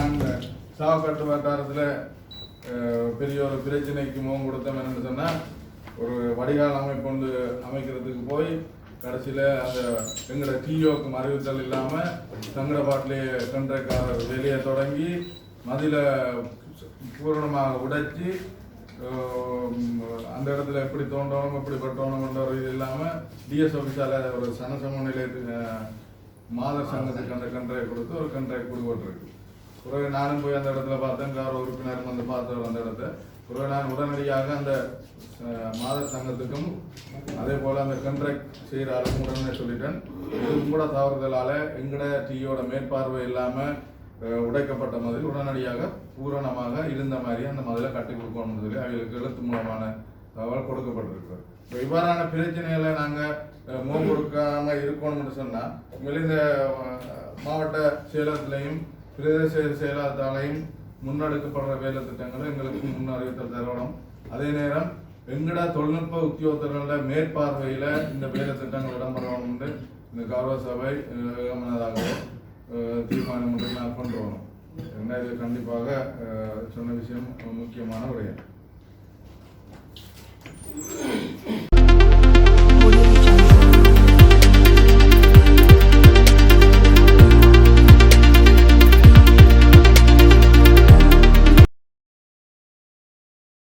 நாங்கள் மாவட்ட வட்டாரத்தில் பெரிய ஒரு பிரச்சனைக்கு முகம் கொடுத்தோம் என்னன்னு சொன்னால் ஒரு வடிகால் அமைப்பு கொண்டு அமைக்கிறதுக்கு போய் கடைசியில் அந்த எங்களோட டிஓக்கு அறிவித்தல் இல்லாமல் சங்கடப்பாட்டிலே கன்றக்காரர் வெளியே தொடங்கி மதில பூரணமாக உடைச்சி அந்த இடத்துல எப்படி தோண்டணும் எப்படி பட்டணும்ன்ற ஒரு இது இல்லாமல் டிஎஸ் ஆஃபீஸால் ஒரு சனசம நிலையத்துக்கு மாதர் சங்கத்துக்கு அந்த கண்ட்ராக்ட் கொடுத்து ஒரு கண்ட்ராக்ட் கொடுக்கப்பட்டிருக்கு. பிறகு நானும் போய் அந்த இடத்துல பார்த்தேன். கார உறுப்பினரும் வந்து பார்த்தவர் அந்த இடத்த. பிறகு நான் உடனடியாக அந்த மாத சங்கத்துக்கும் அதே போல் அந்த கண்ட்ராக்ட் செய்கிற ஆளுக்கும் உடனே சொல்லிட்டேன். இதுவும் கூட தவறுதலால் எங்கட டீயோட மேற்பார்வை இல்லாமல் உடைக்கப்பட்ட மாதிரி உடனடியாக பூரணமாக இருந்த மாதிரி அந்த மதிலை கட்டி கொடுக்கணும் சொல்லி அவங்களுக்கு எழுத்து மூலமான தகவல் கொடுக்கப்பட்டிருக்கு இப்போ இவ்வாறான பிரச்சனைகளை நாங்கள் முகம் கொடுக்காமல் இருக்கணும்னு சொன்னால் உண்மையிலே இந்த மாவட்ட செயலகத்திலையும் பிரதேச செயலகத்தாலையும் முன்னெடுக்கப்படுற வேலை திட்டங்களை எங்களுக்கு முன் அறிவித்தல் தரணும். அதே நேரம் எங்கட தொழில்நுட்ப உத்தியோகத்தர்களோட மேற்பார்வையில் இந்த வேலை திட்டங்கள் இடம்பெறணும் என்று இந்த கௌரவ சபை அஹ், தீர்மானம் ஒன்றை நான் கொண்டு வரணும். கண்டிப்பாக சொன்ன விஷயம் முக்கியமான விடயம்